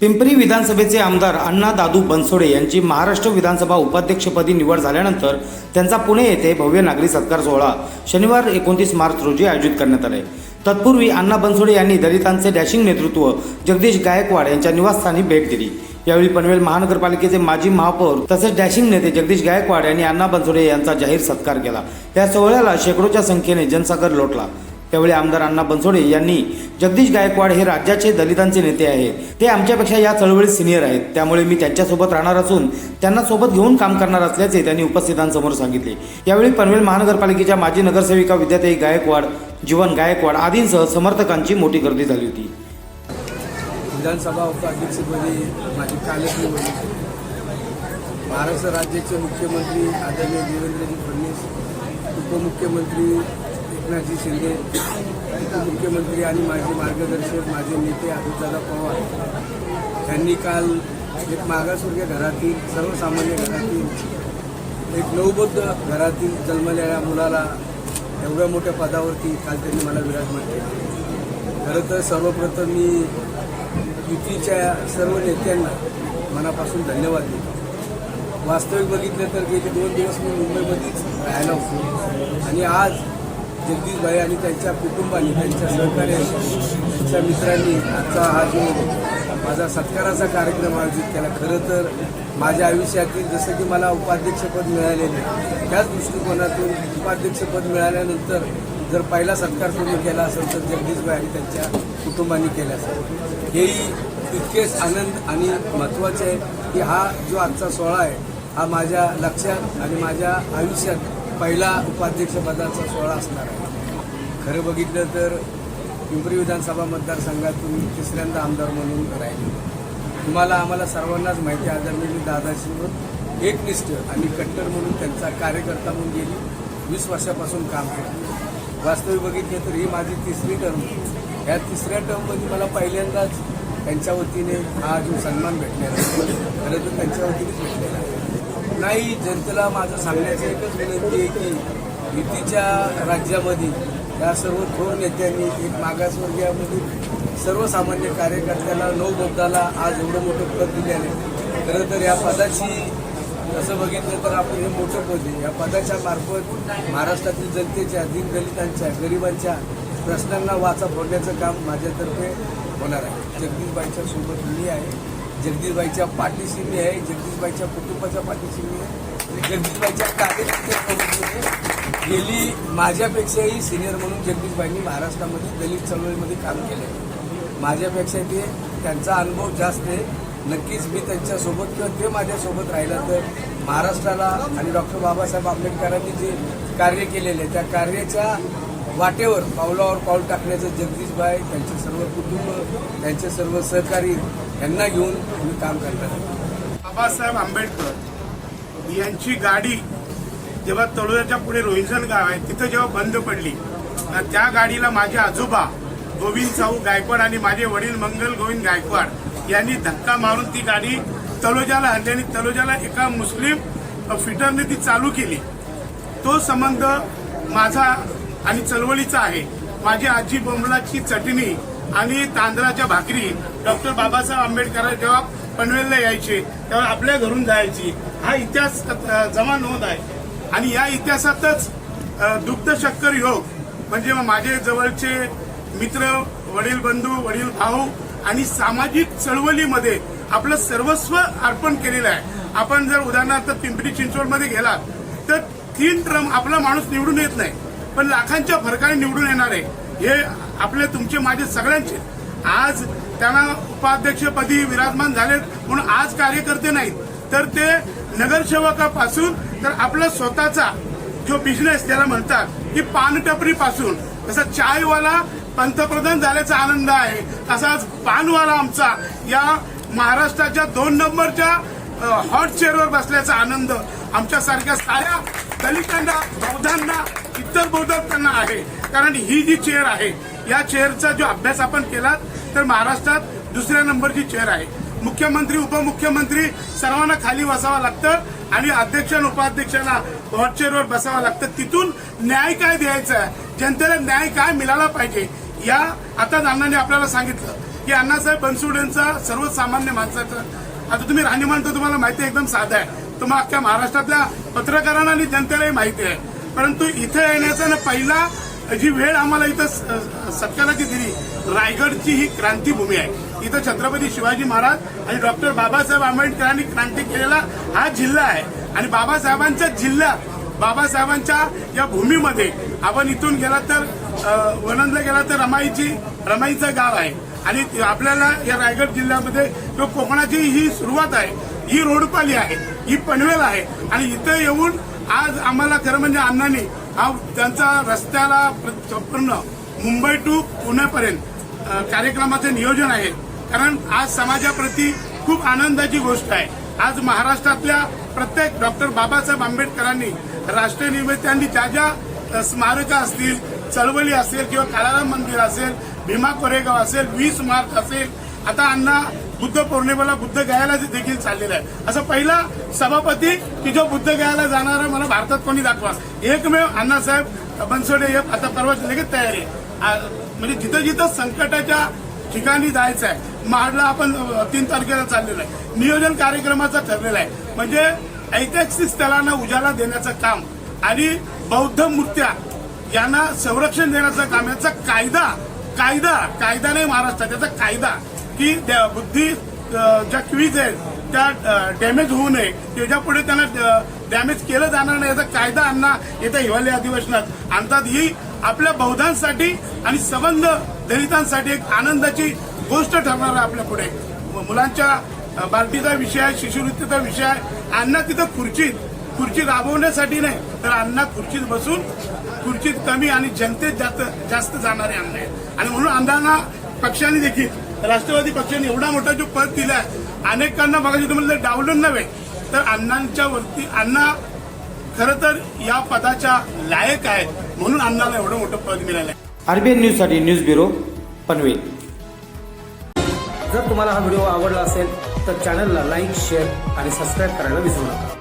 पिंपरी विधानसभेचे आमदार अण्णा दादू बनसोडे यांची महाराष्ट्र विधानसभा उपाध्यक्षपदी निवड झाल्यानंतर त्यांचा पुणे येथे भव्य नागरी सत्कार सोहळा शनिवार एकोणतीस मार्च रोजी आयोजित करण्यात आले. तत्पूर्वी अण्णा बनसोडे यांनी दलितांचे डॅशिंग नेतृत्व जगदीश गायकवाड यांच्या निवासस्थानी भेट दिली. यावेळी पनवेल महानगरपालिकेचे माजी महापौर तसेच डॅशिंग नेते जगदीश गायकवाड यांनी अण्णा बनसोडे यांचा जाहीर सत्कार केला. या सोहळ्याला शेकडोच्या संख्येने जनसागर लोटला. त्यावेळी आमदार अण्णा बनसोडे यांनी जगदीश गायकवाड हे राज्याचे दलितांचे नेते आहेत ते आमच्यापेक्षा या चळवळीत सिनियर आहेत. त्यामुळे मी त्यांच्यासोबत राहणार असून त्यांना सोबत घेऊन काम करणार असल्याचे त्यांनी उपस्थितांसमोर सांगितले. यावेळी पनवेल महानगरपालिकेच्या माजी नगरसेविका विद्याताई गायकवाड जीवन गायकवाड आदींसह समर्थकांची मोठी गर्दी झाली होती. विधानसभा उपाध्यक्षपदी माझी कालच महाराष्ट्र राज्याचे मुख्यमंत्री आदरणीय देवेंद्रजी फडणवीस उपमुख्यमंत्री एकनाथजी शिंदे मुख्यमंत्री आणि माझे मार्गदर्शक माझे नेते अजितदादा पवार यांनी काल एक मागासवर्गीय घरातील सर्वसामान्य घरातील एक नवबद्ध घरातील जन्मलेल्या मुलाला एवढ्या मोठ्या पदावरती काल त्यांनी मला विराजमान केले. खरं तर सर्वप्रथम मी युतीच्या सर्व नेत्यांना मनापासून धन्यवाद देतो. वास्तविक बघितलं तर गेले दोन दिवस मी मुंबईमध्येच राहायला होतो. आणि आज जगदीशभाई आणि त्यांच्या कुटुंबाने त्यांच्या सहकार्याने त्यांच्या मित्रांनी आजचा हा जो माझा सत्काराचा कार्यक्रम आयोजित केला. खरं तर माझ्या आयुष्यातील जसं की मला उपाध्यक्षपद मिळालेले त्याच दृष्टिकोनातून उपाध्यक्षपद मिळाल्यानंतर जर पहिला सत्कार तुम्ही केला असेल तर जगदीशभाई आणि त्यांच्या कुटुंबांनी केला असेल. हेही तितकेच आनंद आणि महत्त्वाचे आहे की हा जो आजचा सोहळा आहे हा माझ्या लक्षात आणि माझ्या आयुष्यात पहिला उपाध्यक्षपदाचा सोहळा असणार आहे. खरं बघितलं तर पिंपरी विधानसभा मतदारसंघातून तिसऱ्यांदा आमदार म्हणून राहिले. तुम्हाला आम्हाला सर्वांनाच माहिती आहे आदरणीय मी दादाशीवर एकनिष्ठ आणि कट्टर म्हणून त्यांचा कार्यकर्ता म्हणून गेली वीस वर्षापासून काम केलं. वास्तविक बघितलं तर ही माझी तिसरी टर्म या तिसऱ्या टर्ममध्ये मला पहिल्यांदाच त्यांच्या वतीने हा जो सन्मान भेटलेला आहे खरं तर त्यांच्या वतीनेच भेटलेला आहे. नाही जनतेला माझं सांगण्याचं एकच विनंती आहे की युतीच्या राज्यामध्ये या सर्व थोर नेत्यांनी एक मागासवर्गीयामधील सर्वसामान्य कार्यकर्त्याला नऊ आज एवढं मोठं पद दिल्याने आहे. खरं तर या पदाची तसं बघितलं तर आपण हे मोठं पद आहे. या पदाच्या मार्फत महाराष्ट्रातील जनतेच्या दीनदलितांच्या गरिबांच्या प्रश्नांना वाचा फोडण्याचं काम माझ्यातर्फे होणार आहे. जगदीशबाईंच्या सोबत मी आहे. जगदीशबाईच्या पाठीशी मी आहे जगदीशबाईच्या कुटुंबाच्या पाठीशी मी आहे. जगदीशबाईच्या कार्यकर्त्यांसोबत गेली माझ्यापेक्षाही सिनियर म्हणून जगदीशबाईंनी महाराष्ट्रामध्ये दलित चळवळीमध्ये काम केलं आहे माझ्यापेक्षा ते त्यांचा अनुभव जास्त आहे. नक्कीच मी त्यांच्यासोबत किंवा ते माझ्यासोबत राहिलं तर महाराष्ट्राला आणि डॉक्टर बाबासाहेब आंबेडकरांनी जे कार्य केलेले आहे त्या कार्याच्या वाटेवर पावलावर पाऊल टाकण्याचं जगदीशभाई त्यांचे सर्व कुटुंब त्यांचे सर्व सहकारी यांना घेऊन मी काम करणार आहे बाबासाहेब आंबेडकर यांची गाडी जेव्हा तळोद्याच्या पुढे रोहिंजन गाव आहे तिथं जेव्हा बंद पडली त्या गाडीला माझे आजोबा गोविंद साहू गायकवाड आणि माझे वडील मंगल गोविंद गायकवाड यांनी धक्का मारून ती गाडी तलोजाला आणली आणि तलोजाला एका मुस्लिम फिटरने ती चालू केली. तो संबंध माझा आणि चळवळीचा आहे. माझी आजी बोंबलाची चटणी आणि तांदळाच्या भाकरी डॉक्टर बाबासाहेब आंबेडकर जेव्हा पनवेलला यायचे तेव्हा आपल्या घरून जायची. हा इतिहास जमा नोंद आहे. आणि या इतिहासातच दुग्ध शक्कर योग म्हणजे माझे जवळचे मित्र वडील बंधू वडील भाऊ आणि सामाजिक चळवळीमध्ये आपलं सर्वस्व अर्पण केलेलं आहे. आपण जर उदाहरणार्थ पिंपरी चिंचवडमध्ये गेलात तर तीन ट्रम आपला माणूस निवडून येत नाही. पण लाखांच्या फरकाने निवडून येणार आहे हे आपले तुमचे माझे सगळ्यांचे. आज त्यांना उपाध्यक्षपदी विराजमान झालेत म्हणून आज कार्यकर्ते नाहीत. तर ते नगरसेवकापासून तर आपला स्वतःचा जो बिझनेस त्याला म्हणतात की पानटपरीपासून जसं तसा चायवाला पंतप्रधान झाल्याचा आनंद आहे. तसाच पानवाला आमचा या महाराष्ट्राच्या दोन नंबरच्या हॉट चेअरवर बसल्याचा आनंद आमच्यासारख्या साऱ्या दलितांना बौद्धांना उत्तर बोधक त्यांना आहे. कारण ही जी चेअर आहे या चेअरचा जो अभ्यास आपण केला तर महाराष्ट्रात दुसऱ्या नंबरची चेअर आहे. मुख्यमंत्री उपमुख्यमंत्री सर्वांना खाली बसावं लागतं आणि अध्यक्ष आणि उपाध्यक्षांना हॉट चेअरवर बसावं लागतं. तिथून न्याय काय द्यायचा आहे? जनतेला न्याय काय मिळाला पाहिजे? या आता अण्णांनी आपल्याला सांगितलं की अण्णासाहेब बनसोडेंचा सर्वसामान्य माणसाचा आता तुम्ही राहणीमान तर तुम्हाला माहिती आहे एकदम साधा आहे. तुम्हाला अख्ख्या महाराष्ट्रातल्या पत्रकारांना आणि जनतेलाही माहिती आहे. परंतु इथे येण्याचा ना पहिला जी वेळ आम्हाला इथं स- सत्काराची दिली रायगडची ही क्रांतीभूमी आहे. इथं छत्रपती शिवाजी महाराज आणि डॉक्टर बाबासाहेब आंबेडकरांनी क्रांती केलेला हा जिल्हा आहे. आणि बाबासाहेबांचा जिल्हा बाबासाहेबांच्या या भूमीमध्ये आपण इथून गेला तर वनंदला वणंदला गेला तर रमाईची रमाईचं गाव आहे. आणि आपल्याला या रायगड जिल्ह्यामध्ये जो कोकणाची ही सुरुवात आहे. ही रोडपाली आहे ही पनवेल आहे. आणि इथं येऊन आज आम्हाला खरं म्हणजे अण्णांनी हा त्यांचा रस्त्याला प्र- संपूर्ण मुंबई टू पुण्यापर्यंत कार्यक्रमाचे कार्यक्रमाचं नियोजन आहे. कारण आज समाजाप्रती खूप आनंदाची गोष्ट आहे. आज महाराष्ट्रातल्या प्रत्येक डॉक्टर बाबासाहेब आंबेडकरांनी राष्ट्रीय निमित्तांनी ज्या ज्या अ, स्मारकं असतील चळवळी असेल किंवा काळाराम मंदिर असेल भीमा कोरेगाव असेल वीस मार्च असेल आता अण्णा बुद्ध पौर्णिमेला बुद्ध गयाला देखील चाललेला आहे. असं पहिला सभापती की जो बुद्ध गयाला जाणारा मला भारतात कोणी दाखवा एकमेव अण्णासाहेब बनसोडे हे आता परवा लगेच तयारी आहे. म्हणजे जिथं जिथं संकटाच्या ठिकाणी जायचं आहे महाडला आपण तीन तारखेला चाललेलं आहे. नियोजन कार्यक्रमाचं ठरलेलं आहे. म्हणजे ऐतिहासिक स्थळांना उजाला देण्याचं काम आणि बौद्ध मूर्त्या यांना संरक्षण देण्याचं काम याचा कायदा कायदा कायदा नाही महाराष्ट्रात त्याचा कायदा. की त्या बुद्धी ज्या क्वीज आहेत त्या डॅमेज होऊ नये. त्याच्या पुढे त्यांना डॅमेज केलं जाणार नाही याचा कायदा अण्णा येत्या हिवाळी अधिवेशनात. आणतात ही आपल्या बौद्धांसाठी आणि संबंध दलितांसाठी एक आनंदाची गोष्ट ठरणार आहे आपल्या पुढे. मुलांच्या अ, बार्टीचा विषय आहे शिष्यवृत्तीचा विषय आहे. अण्णा तिथं खुर्चीत खुर्ची राबवण्यासाठी नाही तर अण्णा खुर्चीत बसून खुर्चीत कमी आणि जनतेत जास्त जास्त जाणारे अण्णा आहेत. आणि म्हणून अण्णांना पक्षाने देखील राष्ट्रवादी पक्षाने एवढा मोठा जो पद दिलाय अनेकांना बघायचं तुम्हाला डावलून नव्हे तर अण्णांच्या वरती अण्णा खरं तर या पदाच्या लायक आहेत म्हणून अण्णाला एवढं मोठं पद मिळालं आहे आरबीएन न्यूजसाठी न्यूज ब्युरो पनवेल. जर तुम्हाला हा व्हिडिओ आवडला असेल तर चॅनलला लाईक शेअर आणि सबस्क्राईब करायला विसरू नका.